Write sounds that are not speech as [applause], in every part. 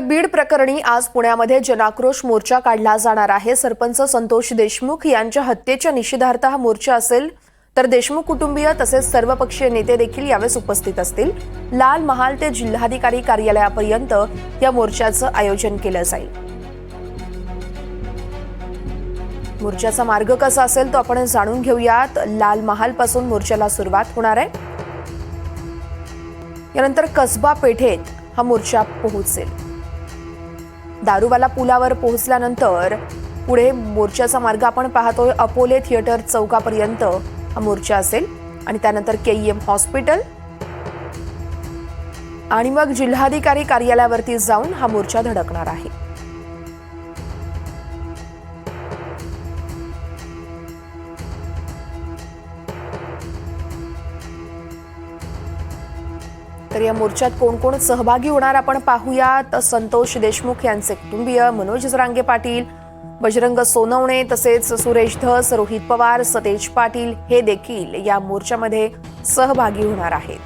बीड प्रकरणी आज पुण्यामध्ये जनाक्रोश मोर्चा काढला जाणार आहे. सरपंच संतोष देशमुख यांच्या हत्येच्या निषेधार्थ हा मोर्चा असेल तर देशमुख कुटुंबीय तसेच सर्वपक्षीय नेते देखील यावेळेस उपस्थित असतील. लाल महाल ते जिल्हाधिकारी कार्यालयापर्यंत या मोर्चाचं आयोजन केलं जाईल. मोर्चाचा मार्ग कसा असेल तो आपण जाणून घेऊयात. लाल महाल पासून मोर्चाला सुरुवात होणार आहे. यानंतर कसबा पेठेत हा मोर्चा पोहोचेल. दारूवाला पुलावर पोहोचल्यानंतर पुढे मोर्चाचा मार्ग आपण पाहतोय. अपोले थिएटर चौकापर्यंत हा मोर्चा असेल आणि त्यानंतर के एम हॉस्पिटल. आणि मग जिल्हाधिकारी कार्यालयावरती जाऊन हा मोर्चा धडकणार आहे. तर या मोर्चात कोण कोण सहभागी होणार आपण पाहूयात. संतोष देशमुख यांचे कुटुंबीय मनोज जरांगे पाटील बजरंग सोनवणे तसेच सुरेश धस रोहित पवार सतेज पाटील हे देखील या मोर्चामध्ये सहभागी होणार आहेत.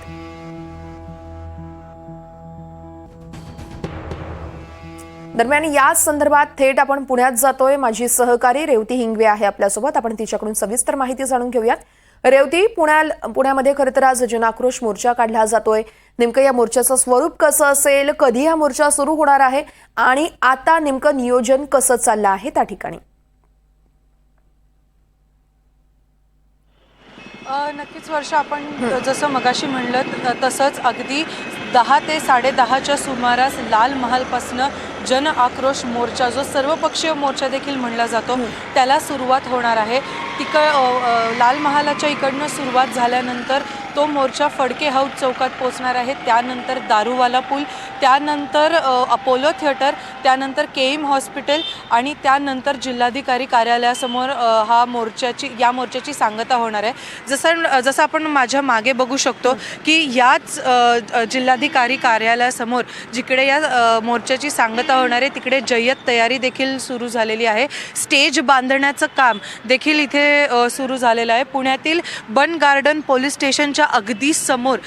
दरम्यान याच संदर्भात थेट आपण पुण्यात जातोय. माझी सहकारी रेवती हिंगवे आहे आपल्यासोबत. आपण तिच्याकडून सविस्तर माहिती जाणून घेऊयात. रेवती पुण्या पुण्यामध्ये खरं तर आज जनाक्रोश मोर्चा काढला जातोय. नेमकं या मोर्चाचं स्वरूप कसं असेल? कधी हा मोर्चा सुरू होणार आहे? आणि आता नेमकं नियोजन कसं चाललं आहे त्या ठिकाणी? नक्कीच वर्ष आपण जसं मगाशी म्हणलं तसंच अगदी दहा ते साडेदहाच्या सुमारास लाल महालपासनं जन आक्रोश मोर्चा जो सर्वपक्षीय मोर्चा देखील म्हणला जातो त्याला सुरुवात होणार आहे. तिक लाल महालाच्या इकडनं सुरुवात झाल्यानंतर तो मोर्चा फडके हाऊस चौकात पोचणार आहे. त्यानंतर दारूवाला पूल त्यानंतर अपोलो थिएटर त्यानंतर के एम हॉस्पिटल आणि त्यानंतर जिल्हाधिकारी कार्यालयासमोर हा मोर्चाची या मोर्चाची सांगता होणार आहे. जसं जसं आपण माझ्या मागे बघू शकतो की याच जिल्हाधिकारी कार्यालयासमोर जिकडे या मोर्चाची सांगता होणार आहे तिकडे जय्यत तयारी देखील सुरू झालेली आहे. स्टेज बांधण्याचं काम देखील इथे सुरू झालेलं आहे. पुण्यातील बन गार्डन पोलीस स्टेशनच्या अगदी समोर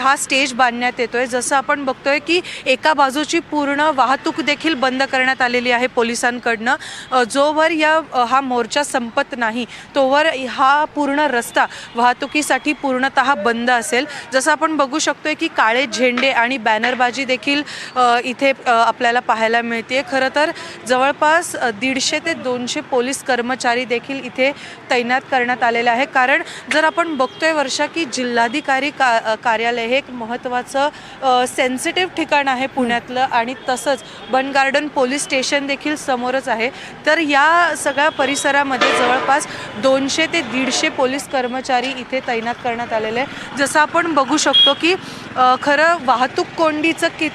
हा स्टेज बांधण्यात येतो आहे जसं आपण बघतोय की एका बाजूची पूर्ण वाहतूक देखील बंद करण्यात आलेली आहे पोलिसांकडनं. जोवर या हा मोर्चा संपत नाही तोवर हा पूर्ण रस्ता वाहतुकीसाठी पूर्णतः बंद असेल. जसं आपण बघू शकतोय की काळे झेंडे आणि बॅनरबाजी देखील इथे आपल्याला पाहायला मिळते खरं तर जवळपास दीडशे ते दोनशे पोलीस कर्मचारी देखील इथे तैनात करण्यात आलेले आहे कारण जर आपण बघतोय वर्षा की जिल्हाधिकारी का कार्यालय हे एक महत्त्वाचं सेन्सिटिव्ह ठिकाण ठिकाण आहे पुण्यातलं आणि तसंच बन गार्डन पोलीस स्टेशन देखील समोरच आहे. तर या सगळ्या परिसरामध्ये जवळपास दोनशे ते दीडशे पोलीस कर्मचारी इथे तैनात करण्यात आलेले आहे जसं आपण बघू शकतो की खरं वाहतूक कोंडीचं कि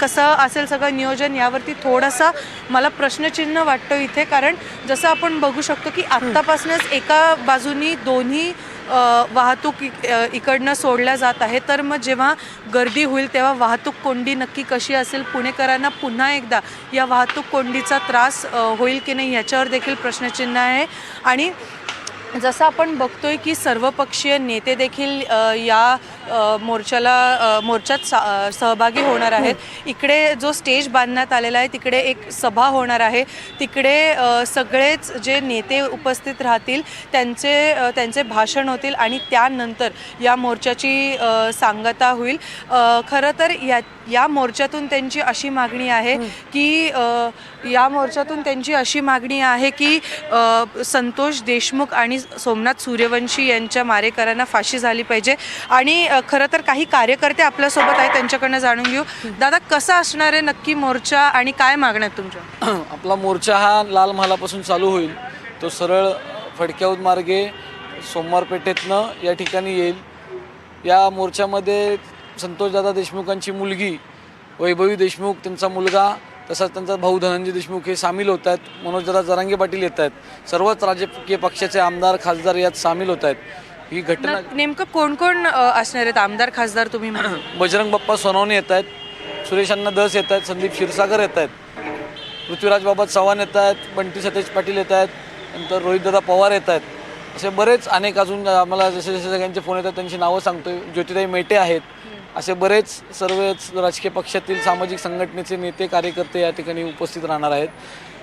कसं असेल सगळं नियोजन यावरती थोडासा मला प्रश्नचिन्ह वाटतो इथे. कारण जसं आपण बघू शकतो की आत्तापासूनच एका बाजूनी दोन्ही वाहतूक इकडनं सोडल्या जात आहे. तर मग जेव्हा गर्दी होईल तेव्हा वाहतूक कोंडी नक्की कशी असेल? पुणेकरांना पुन्हा एकदा या वाहतूक कोंडीचा त्रास होईल की नाही याच्यावर देखील प्रश्नचिन्ह आहे. आणि जसं आपण बघतोय की सर्वपक्षीय नेते देखील या मोर्चाला मोर्चात सा- सहभागी होणार आहेत. इकडे जो स्टेज बांधण्यात आलेला आहे तिकडे एक सभा होणार आहे. तिकडे सगळेच जे नेते उपस्थित राहतील त्यांचे त्यांचे भाषण होतील आणि त्यानंतर या मोर्चाची सांगता होईल. खरं तर या या मोर्चातून त्यांची अशी मागणी आहे की या मोर्चातून त्यांची अशी मागणी आहे की संतोष देशमुख आणि सोमनाथ सूर्यवंशी यांच्या मारेकरांना फाशी झाली पाहिजे. आणि खरं तर काही कार्यकर्ते आपल्यासोबत आहेत त्यांच्याकडनं जाणून घेऊ. दादा कसा असणार आहे नक्की मोर्चा आणि काय मागण्या आहेत तुमच्या? [clears throat] आपला मोर्चा हा लाल महालापासून चालू होईल. तो सरळ फडक्याऊत मार्गे सोमवार पेठेतनं या ठिकाणी येईल. या मोर्चामध्ये संतोषदादा देशमुखांची मुलगी वैभवी देशमुख त्यांचा मुलगा तसाच त्यांचा भाऊ धनंजय देशमुख हे सामील होत आहेत. मनोजदादा जरांगे पाटील येत आहेत. सर्वच राजकीय पक्षाचे आमदार खासदार यात सामील होत आहेत. ही घटना नेमकं कोण कोण असणार आहेत? आमदार खासदार तुम्ही. [clears throat] बजरंग बाप्पा सोनवणे येत आहेत. सुरेश अण्णा दस येत आहेत. संदीप क्षीरसागर येत आहेत. पृथ्वीराज बाबा चव्हाण येत आहेत. बंटी सतेज पाटील येत आहेत. नंतर रोहितदादा पवार येत आहेत. असे बरेच अनेक अजून आम्हाला जसे जसे सगळ्यांचे फोन येतात त्यांची नावं सांगतोय. ज्योतिताई मेटे आहेत. असे बरेच सर्वच राजकीय पक्षातील सामाजिक संघटनेचे नेते कार्यकर्ते या ठिकाणी उपस्थित राहणार आहेत.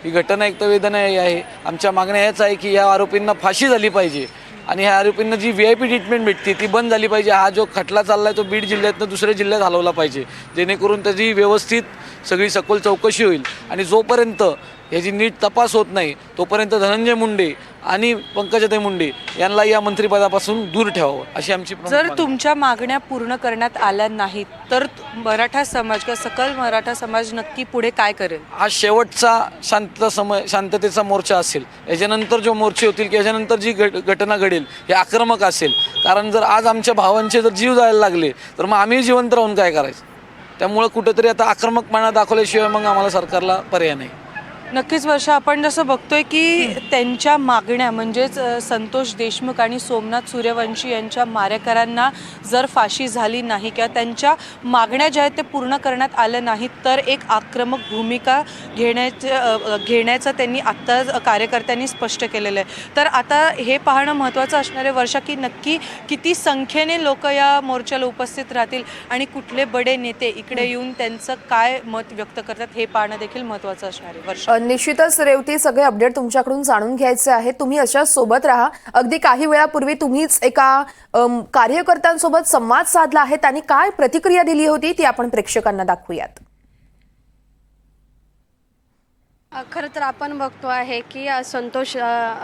ही घटना एक तर वेदनादायी आहे. आमच्या मागण्या ह्याच आहे की या आरोपींना फाशी झाली पाहिजे. आणि ह्या आरोपींना जी व्ही आय पी ट्रीटमेंट भेटते ती बंद झाली पाहिजे. हा जो खटला चालला आहे तो बीड जिल्ह्यातनं दुसऱ्या जिल्ह्यात हलवला पाहिजे. जेणेकरून त्याची व्यवस्थित सगळी सखोल चौकशी होईल. आणि जोपर्यंत ह्याची नीट तपास होत नाही. तोपर्यंत धनंजय मुंडे आणि पंकजाताई मुंडे यांना या मंत्रिपदापासून दूर ठेवावं अशी आमची जर. तुमच्या मागण्या पूर्ण करण्यात आल्या नाहीत तर मराठा समाज किंवा सकल मराठा समाज नक्की पुढे काय करेल? हा शेवटचा शांत समय शांततेचा मोर्चा असेल. याच्यानंतर जो मोर्चे होतील की याच्यानंतर जी घट घटना घडेल हे आक्रमक असेल. कारण जर आज आमच्या भावांचे जर जीव जायला लागले तर मग आम्ही जिवंत राहून काय करायचं? त्यामुळं कुठेतरी आता आक्रमकपणा दाखवल्याशिवाय मग आम्हाला सरकारला पर्याय नाही. नक्कीच वर्ष आपण जसं बघतोय की त्यांच्या मागण्या म्हणजेच संतोष देशमुख आणि सोमनाथ सूर्यवंशी यांच्या मारेकरांना जर फाशी झाली नाही किंवा त्यांच्या मागण्या ज्या आहेत ते पूर्ण करण्यात आल्या नाहीत तर एक आक्रमक भूमिका घेण्याचं घेण्याचं त्यांनी आत्ता कार्यकर्त्यांनी स्पष्ट केलेलं आहे. तर आता हे पाहणं महत्त्वाचं असणार आहे वर्षा की नक्की किती संख्येने लोक या मोर्चाला उपस्थित राहतील आणि कुठले बडे नेते इकडे येऊन त्यांचं काय मत व्यक्त करतात हे पाहणं देखील महत्त्वाचं असणार आहे. वर्षा. निश्चितच रेवती सगळे अपडेट तुमच्याकडून जाणून घ्यायचे आहे तुम्ही अशाच सोबत राहा. अगदी काही वेळापूर्वी तुम्हीच एका कार्यकर्त्यांसोबत संवाद साधला आहे. त्यांनी काय प्रतिक्रिया दिली होती ती आपण प्रेक्षकांना दाखवूयात. खरं तर आपण बघतो आहे की संतोष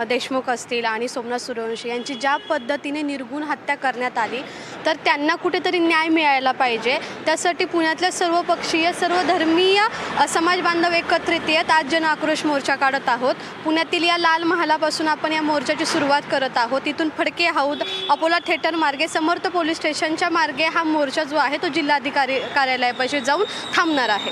देशमुख असतील आणि सोमनाथ सूर्यवंशी यांची ज्या पद्धतीने निर्गुण हत्या करण्यात आली तर त्यांना कुठेतरी न्याय मिळायला पाहिजे. त्यासाठी पुण्यातल्या सर्वपक्षीय सर्व धर्मीय समाज बांधव एकत्रित येत आज जन आक्रोश मोर्चा काढत आहोत. पुण्यातील या लाल महालापासून आपण या मोर्चाची सुरुवात करत आहोत. इथून फडके हौद अपोला थिएटर मार्गे समर्थ पोलीस स्टेशनच्या मार्गे हा मोर्चा जो आहे तो जिल्हाधिकारी कार्यालयापाशी जाऊन थांबणार आहे.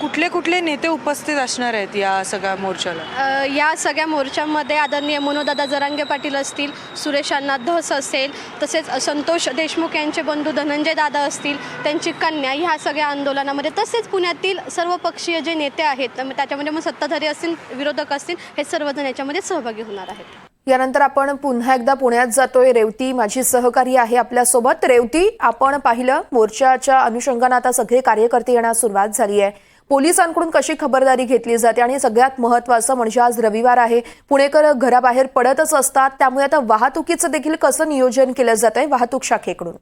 कुठले कुठले नेते उपस्थित असणार आहेत या सगळ्या मोर्चाला? या सगळ्या मोर्चामध्ये आदरणीय मनोदादा जरांगे पाटील असतील सुरेश अण्णा धस असेल तसेच संतोष देशमुख यांचे बंधू धनंजय दादा असतील त्यांची कन्या ह्या सगळ्या आंदोलनामध्ये तसेच पुण्यातील सर्व पक्षीय जे नेते आहेत तर त्याच्यामध्ये मग सत्ताधारी असतील विरोधक असतील हे सर्वजण याच्यामध्ये सहभागी होणार आहेत. यानंतर आपण पुन्हा एकदा पुण्यात जातोय. रेवती माझी सहकारी आहे आपल्यासोबत. रेवती आपण पाहिलं मोर्चाच्या अनुषंगानं आता सगळे कार्यकर्ते येण्यास सुरुवात झाली आहे. पोलिसांकडून कशी खबरदारी घेतली जाते आणि सगळ्यात महत्वाचं म्हणजे आज रविवार आहे. पुणेकर घराबाहेर पडतच असतात. त्यामुळे आता वाहतुकीचं देखील कसं नियोजन केलं जात आहे वाहतूक शाखेकडून?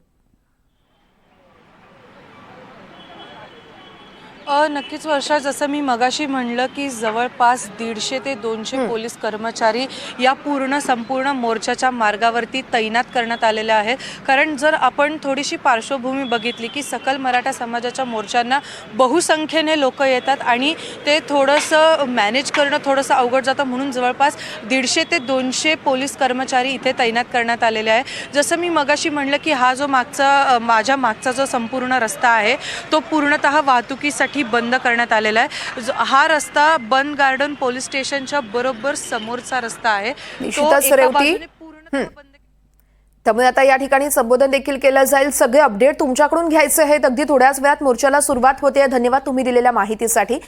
नक्कीच वर्षा जसं मी मगाशी म्हणलं की जवळपास दीडशे ते दोनशे पोलीस कर्मचारी या पूर्ण संपूर्ण मोर्चाच्या मार्गावरती तैनात करण्यात आलेले आहेत. कारण जर आपण थोडीशी पार्श्वभूमी बघितली की सकल मराठा समाजाच्या मोर्चांना बहुसंख्येने लोक येतात आणि ते थोडंसं मॅनेज करणं थोडंसं अवघड जातं. म्हणून जवळपास दीडशे ते दोनशे पोलीस कर्मचारी इथे तैनात करण्यात आलेले आहे जसं मी मगाशी म्हणलं की हा जो मागचा माझ्या मागचा जो संपूर्ण रस्ता आहे तो पूर्णतः वाहतुकीसाठी बंद करण्यात आलेला आहे. जो- हा रस्ता बन गार्डन पोलीस स्टेशनच्या बरोबर समोरचा रस्ता आहे. त्यामुळे आता या ठिकाणी संबोधन देखील केलं जाईल. सगळे अपडेट तुमच्याकडून घ्यायचे आहेत. अगदी थोड्याच वेळात मोर्चाला सुरुवात होते. धन्यवाद तुम्ही दिलेल्या माहितीसाठी.